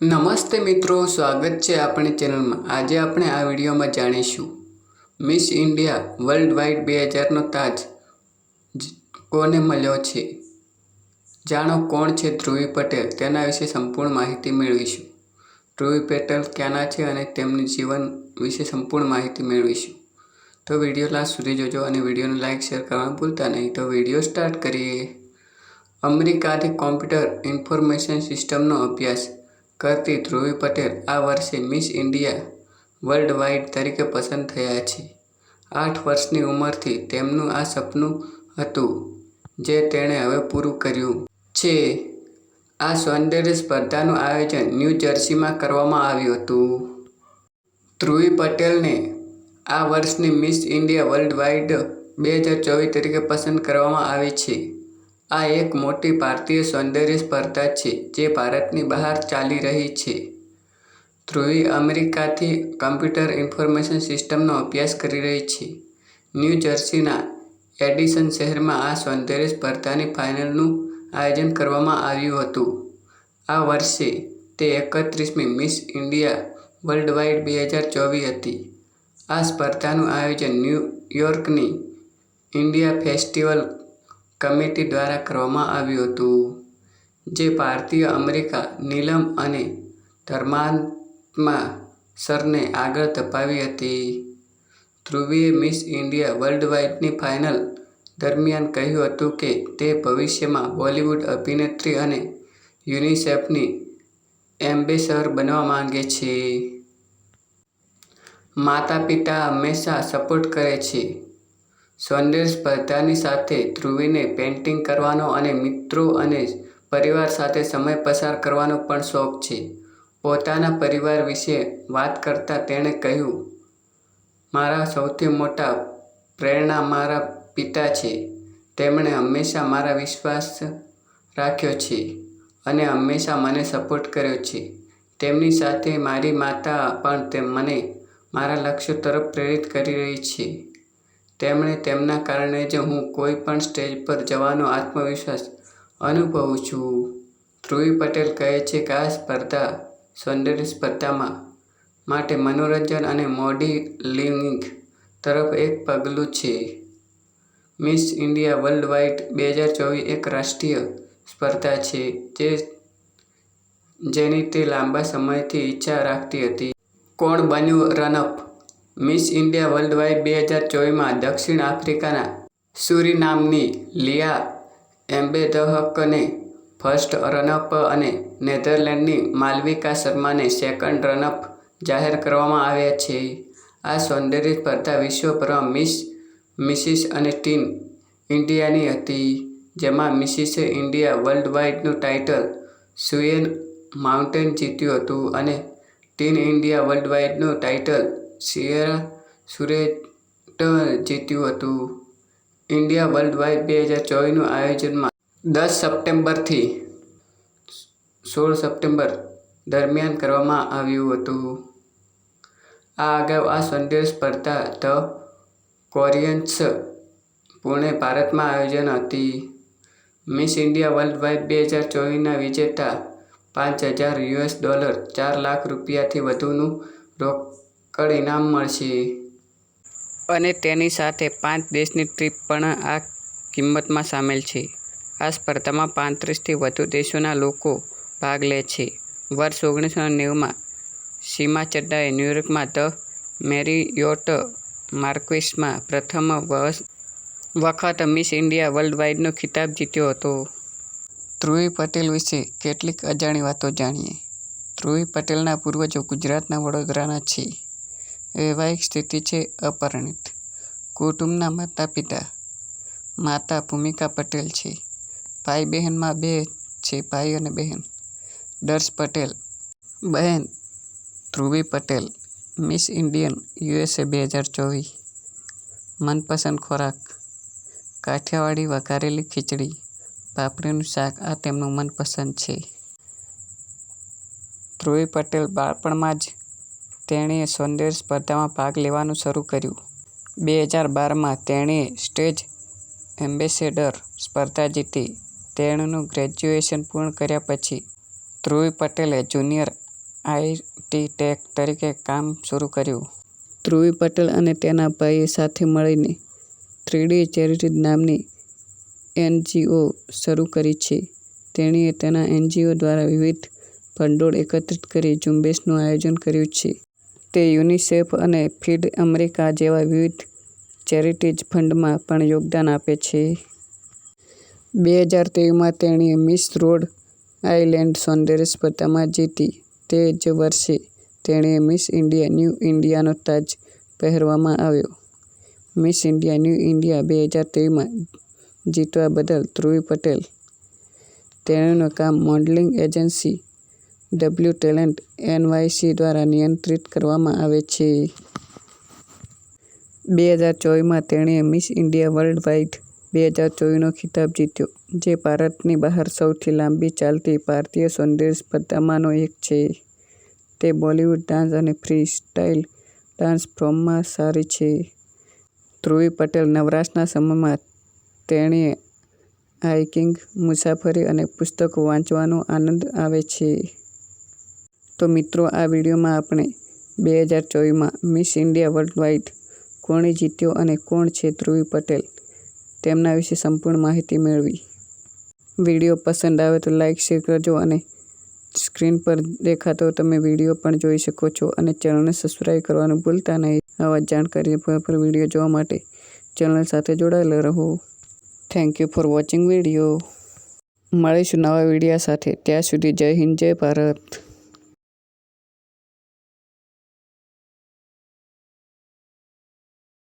નમસ્તે મિત્રો, સ્વાગત છે આપણી ચેનલમાં. આજે આપણે આ વિડીયોમાં જાણીશું. મિસ ઇન્ડિયા વર્લ્ડ વાઇડ બે હજારનો તાજ કોને મળ્યો છે? જાણો કોણ છે ધ્રુવી પટેલ? તેના વિશે સંપૂર્ણ માહિતી મેળવીશું. ધ્રુવી પટેલ ક્યાંના છે અને તેમની જીવન વિશે સંપૂર્ણ માહિતી મેળવીશું. તો વીડિયો લાસ્ટ સુધી જોજો અને વિડીયોને લાઇક શેર કરવાનું ભૂલતા નહીં. તો વીડિયો સ્ટાર્ટ કરીએ. અમેરિકાથી કોમ્પ્યુટર ઇન્ફોર્મેશન સિસ્ટમનો અભ્યાસ. કરતી ધ્રુવી પટેલ આ વર્ષે મિસ ઇન્ડિયા વર્લ્ડ વાઇડ તરીકે પસંદ થયા છે. આઠ વર્ષની ઉંમરથી તેમનું આ સપનું હતું, જે તેણે હવે પૂરું કર્યું છે. આ સૌંદર્ય સ્પર્ધાનું આયોજન ન્યૂ જર્સીમાં કરવામાં આવ્યું હતું. ધ્રુવી પટેલને આ વર્ષની મિસ ઇન્ડિયા વર્લ્ડ વાઇડ બે હજાર ચોવીસ તરીકે પસંદ કરવામાં આવી છે. આ એક મોટી ભારતીય સૌંદર્ય સ્પર્ધા છે જે ભારતની બહાર ચાલી રહી છે. ધ્રુવી અમેરિકાથી કમ્પ્યુટર ઇન્ફોર્મેશન સિસ્ટમનો અભ્યાસ કરી રહી છે. ન્યૂ જર્સીના એડિસન શહેરમાં આ સૌંદર્ય સ્પર્ધાની ફાઇનલનું આયોજન કરવામાં આવ્યું હતું. આ વર્ષે તે એકત્રીસમી મિસ ઇન્ડિયા વર્લ્ડ વાઇડ બે હજાર ચોવીસ હતી. આ સ્પર્ધાનું આયોજન ન્યૂયોર્કની ઇન્ડિયા ફેસ્ટિવલ કમિટી દ્વારા કરવામાં આવ્યું હતું, જે ભારતીય અમેરિકા નીલમ અને ધર્માત્મા સરને આગળ ધપાવી હતી. ધ્રુવીએ મિસ ઇન્ડિયા વર્લ્ડ વાઇડની ફાઇનલ દરમિયાન કહ્યું હતું કે તે ભવિષ્યમાં બોલિવૂડ અભિનેત્રી અને યુનિસેફની એમ્બેસર બનવા માંગે છે. માતા પિતા હંમેશા સપોર્ટ કરે છે. સૌંદર્ય સ્પર્ધાની સાથે ધ્રુવીને પેઇન્ટિંગ કરવાનો અને મિત્રો અને પરિવાર સાથે સમય પસાર કરવાનો પણ શોખ છે. પોતાના પરિવાર વિશે વાત કરતાં તેણે કહ્યું, મારા સૌથી મોટા પ્રેરણા મારા પિતા છે. તેમણે હંમેશા મારા વિશ્વાસ રાખ્યો છે અને હંમેશા મને સપોર્ટ કર્યો છે. તેમની સાથે મારી માતા પણ તે મને મારા લક્ષ્ય તરફ પ્રેરિત કરી રહી છે. તેમણે તેમના કારણે જ હું કોઈ પણ સ્ટેજ પર જવાનો આત્મવિશ્વાસ અનુભવું છું. ધ્રુવી પટેલ કહે છે કે આ સ્પર્ધા સૌંદર્ય સ્પર્ધામાં માટે મનોરંજન અને મોડેલિંગ તરફ એક પગલું છે. મિસ ઇન્ડિયા વર્લ્ડ વાઇડ બે હજાર ચોવીસ એક રાષ્ટ્રીય સ્પર્ધા છે જે જેની તે લાંબા સમયથી ઈચ્છા રાખતી હતી. કોણ બન્યું run up? Miss India world wide બે હજાર ચોવીસમાં દક્ષિણ આફ્રિકાના સુરીનામની લિયા એમ્બેદહકને ફર્સ્ટ રનઅપ અને નેધરલેન્ડની માલવિકા શર્માને સેકન્ડ રનઅપ જાહેર કરવામાં આવ્યા છે. આ સૌંદર્ય સ્પર્ધા વિશ્વભરમાં મિસ, મિસિસ અને ટીન ઇન્ડિયાની હતી, જેમાં મિસિસે ઇન્ડિયા વર્લ્ડ વાઇડનું ટાઇટલ સુએન માઉન્ટેન જીત્યું હતું અને ટીન ઇન્ડિયા વર્લ્ડ વાઇડનું ટાઇટલ સિયરા સુરેટ જીત્યું હતું. ઇન્ડિયા વર્લ્ડ વાઇડ બે હજાર ચોવીસનું આયોજનમાં દસ સપ્ટેમ્બરથી સોળ સપ્ટેમ્બર દરમિયાન કરવામાં આવ્યું હતું. આ અગાઉ આ સૌંદર્ય સ્પર્ધા ધ કોરિયન્સ પુણે ભારતમાં આયોજન હતી. મિસ ઇન્ડિયા વર્લ્ડ વાઇડ બે હજાર ચોવીસના વિજેતા પાંચ હજાર યુએસ ડોલર ચાર લાખ રૂપિયાથી વધુનું રોકડ ઇનામ મળશે. અને તેની સાથે પાંચ દેશની ટ્રીપ પણ આ કિંમતમાં સામેલ છે. આ સ્પર્ધામાં પાંત્રીસથી વધુ દેશોના લોકો ભાગ લે છે. વર્ષ ઓગણીસો નેવુંમાં સીમા ચડ્ડાએ ન્યૂયોર્કમાં ધ મેરિયોટ માર્ક્વિસમાં પ્રથમ વખત મિસ ઇન્ડિયા વર્લ્ડ વાઇડનો ખિતાબ જીત્યો હતો. ધ્રુવી પટેલ વિશે કેટલીક અજાણી વાતો જાણીએ. ધ્રુવી પટેલના પૂર્વજો ગુજરાતના વડોદરાના છે. વૈવાહિક સ્થિતિ છે અપરિણિત. કુટુંબના માતા પિતા માતા ભૂમિકા પટેલ છે. ભાઈ બહેનમાં બે છે, ભાઈ અને બહેન. દર્શ પટેલ, બહેન Dhruvi Patel, miss Indian USA બે હજાર ચોવીસ. મનપસંદ ખોરાક, કાઠિયાવાડી વઘારેલી ખીચડી, પાપડીનું શાક, આ તેમનું મનપસંદ છે. ધ્રુવી પટેલ બાળપણમાં જ તેણીએ સૌંદર્ય સ્પર્ધામાં ભાગ લેવાનું શરૂ કર્યું બે હજાર બારમાં તેણીએ સ્ટેજ એમ્બેસેડર સ્પર્ધા જીતી તેણીનું ગ્રેજ્યુએશન પૂર્ણ કર્યા પછી ધ્રુવી પટેલે જુનિયર આર્કિટેક્ટ તરીકે કામ શરૂ કર્યું. ધ્રુવી પટેલ અને તેના ભાઈએ સાથે મળીને થ્રીડી ચેરિટીઝ નામની એનજીઓ શરૂ કરી છે. તેણીએ તેના એનજીઓ દ્વારા વિવિધ ભંડોળ એકત્રિત કરી ઝુંબેશનું આયોજન કર્યું છે. તે યુનિસેફ અને ફીડ અમેરિકા જેવા વિવિધ ચેરિટીઝ ફંડમાં પણ યોગદાન આપે છે. બે હજાર તેરમાં તેણીએ મિસ રોડ આઇલેન્ડ સૌંદર્ય સ્પર્ધામાં જીતી. તે જ વર્ષે તેણીએ મિસ ઇન્ડિયા ન્યૂ ઇન્ડિયાનો તાજ પહેરવામાં આવ્યો. મિસ ઇન્ડિયા ન્યૂ ઇન્ડિયા બે હજાર તેરમાં જીતવા બદલ ધ્રુવી પટેલ. તેણીનું કામ modelling agency W talent NYC દ્વારા નિયંત્રિત કરવામાં આવે છે. બે હજાર ચોવીસમાં તેણીએ મિસ ઇન્ડિયા વર્લ્ડ વાઇડ બે હજાર ચોવીસનો ખિતાબ જીત્યો, જે ભારતની બહાર સૌથી લાંબી ચાલતી ભારતીય સૌંદર્ય સ્પર્ધામાંનો એક છે. તે બોલિવૂડ ડાન્સ અને ફ્રી સ્ટાઇલ ડાન્સ ફોર્મમાં સારી છે. ધ્રુવી પટેલ નવરાશના સમયમાં તેણે હાઇકિંગ, મુસાફરી અને પુસ્તકો વાંચવાનો આનંદ આવે છે. તો મિત્રો, આ વિડીયોમાં આપણે બે હજાર ચોવીસમાં મિસ ઇન્ડિયા વર્લ્ડ વાઇડ કોણે જીત્યો અને કોણ છે ધ્રુવી પટેલ, તેમના વિશે સંપૂર્ણ માહિતી મેળવી. વીડિયો પસંદ આવે તો લાઇક શેર કરજો અને સ્ક્રીન પર દેખાતો તમે વીડિયો પણ જોઈ શકો છો અને ચેનલને સબસ્ક્રાઈબ કરવાનું ભૂલતા નહીં. આવા જાણકારી પર વીડિયો જોવા માટે ચેનલ સાથે જોડાયેલા રહો. Thank you for watching video મળીશું નવા વિડીયા સાથે ત્યાં સુધી જય હિન્દ, જય ભારત.